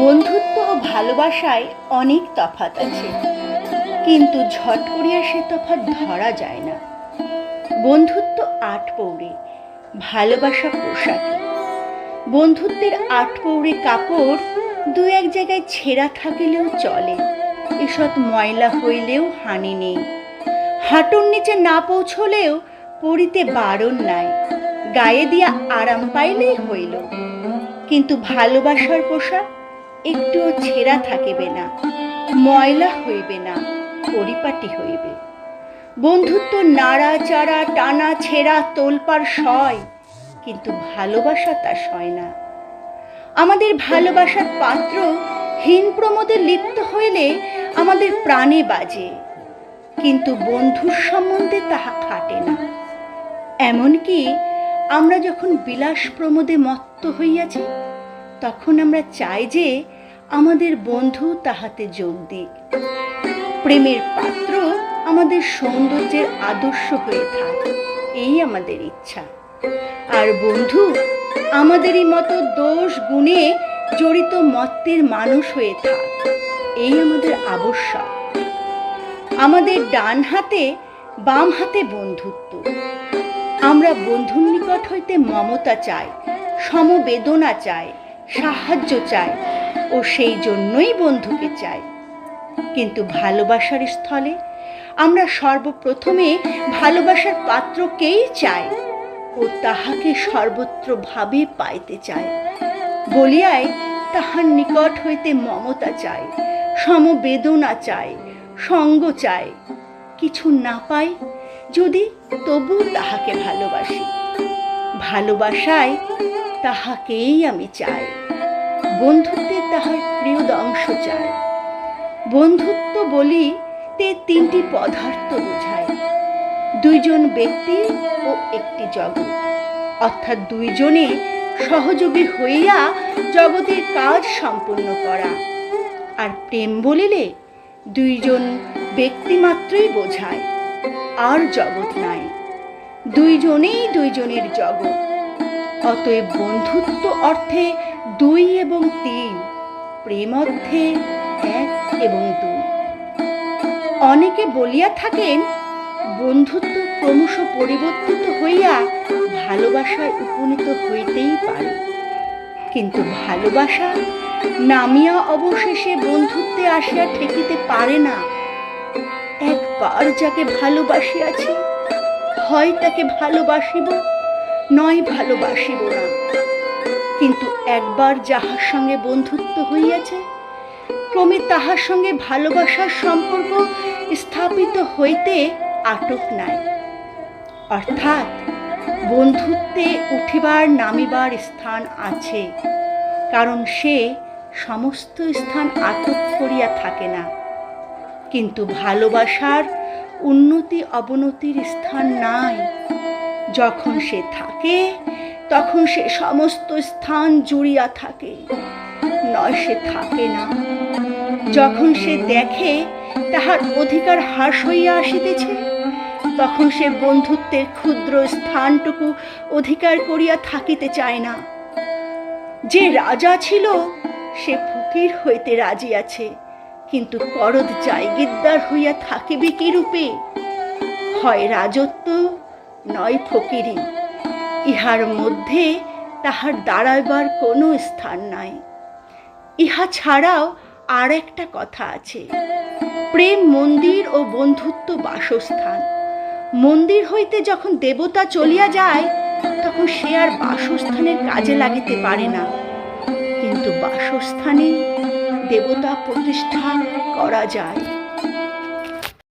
বন্ধুত্ব ও ভালোবাসায় অনেক তফাত আছে। কিন্তু ঝট করিয়া সে তফাৎ ধরা যায় না। বন্ধুত্ব আট পৌড়ে ভালোবাসা পোশাকে। বন্ধুত্বের আট পৌড়ে কাপড় দু এক জায়গায় ছেঁড়া থাকিলেও চলে। এসব ময়লা হইলেও হানি নেই। হাঁটুর নিচে না পৌঁছলেও পড়িতে বারণ নাই। গায়ে দিয়া আরাম পাইলেই হইল। কিন্তু ভালোবাসার পোশাক একটুও ছেঁড়া থাকিবে না, ময়লা হইবে না, পরিপাটি হইবে। বন্ধুত্ব নাড়া চাড়া, টানা ছেঁড়া তোলপার সয়, কিন্তু ভালোবাসা তা সয় না। আমাদের ভালোবাসার পাত্র হীন প্রমোদে লিপ্ত হইলে আমাদের প্রাণে বাজে, কিন্তু বন্ধুর সম্বন্ধে তাহা খাটে না। এমনকি আমরা যখন বিলাস প্রমোদে মত্ত হইয়াছি তখন আমরা চাই যে আমাদের বন্ধু তাহাতে যোগ দিক। প্রেমের পাত্র আমাদের সৌন্দর্যের আদর্শ হয়ে থাক, এই আমাদের ইচ্ছা। আর বন্ধু, আমাদেরই মতো দোষ গুণে জড়িত মত্তের মানুষ হয়ে থাক, এই আমাদের আবশ্যক। আমাদের ডান হাতে, বাম হাতে বন্ধুত্ব। আমরা বন্ধুর নিকট হইতে মমতা চাই, সমবেদনা চাই সাহায্য চাই ও সেই জন্যই বন্ধুকে চায়। কিন্তু ভালোবাসার স্থলে আমরা সর্বপ্রথমে ভালোবাসার পাত্রকেই চাই ও তাহাকে সর্বত্রভাবে পাইতে চাই। বলিয়াই তাহার নিকট হইতে মমতা চাই, সমবেদনা চাই, সঙ্গ চাই, কিছু না পাই যদি তবু তাহাকে ভালোবাসি। ভালোবাসায় তাহাকেই আমি চাই। বন্ধুত্বের তাহার প্রিয় অংশ চাই। বন্ধুত্ব বলি তে তিনটি পদার্থ বোঝায় দুইজন ব্যক্তি ও একটি জগৎ। অর্থাৎ দুইজনে সহযোগী হইয়া জগতের কাজ সম্পূর্ণ করা। আর প্রেম বলিলে দুইজন ব্যক্তি মাত্রই বোঝায়, আর জগৎ নাই। দুইজনেই দুইজনের জগৎ। অতএব বন্ধুত্ব অর্থে দুই এবং তিন, প্রেম অর্থে এক এবং দুই। অনেকে বলিয়া থাকেন, বন্ধুত্ব ক্রমশ পরিবর্তিত হইয়া ভালোবাসায় উপনীত হইতেই পারে। কিন্তু ভালোবাসা নামিয়া অবশেষে বন্ধুত্বে আসিয়া ঠেকিতে পারে না। একবার যাকে ভালোবাসিয়াছি, হয় তাকে ভালোবাসিব নয় ভালোবাসিব না। কিন্তু একবার যাহার সঙ্গে বন্ধুত্ব হইয়াছে, ক্রমে তাহার সঙ্গে ভালোবাসার সম্পর্ক স্থাপিত হইতে আটক নাই। অর্থাৎ বন্ধুত্বে উঠিবার, নামিবার স্থান আছে, কারণ সে সমস্ত স্থান আটক করিয়া থাকে না। কিন্তু ভালোবাসার উন্নতি অবনতির স্থান নাই। যখন সে থাকে, তখন সে সমস্ত স্থান জুড়িয়া থাকে। নয় সে থাকে না। যখন সে দেখে তাহার অধিকার হ্রাস হইয়া আসিতেছে, তখন সে বন্ধুত্বের ক্ষুদ্র স্থানটুকু অধিকার করিয়া থাকিতে চায় না। যে রাজা ছিল, সে ফকির হইতে রাজি আছে, কিন্তু করদ জায়গিদ্দার হইয়া থাকিবে কি রূপে? হয় রাজত্ব নয় ফকিরি। ইহার মধ্যে তাহার দাঁড়াইবার কোনো স্থান নাই। ইহা ছাড়াও আর একটা কথা আছে। প্রেম মন্দির ও বন্ধুত্ব বাসস্থান। মন্দির হইতে যখন দেবতা চলিয়া যায়, তখন সে আর বাসস্থানের কাজে লাগিতে পারে না। কিন্তু বাসস্থানে দেবতা প্রতিষ্ঠা করা যায়।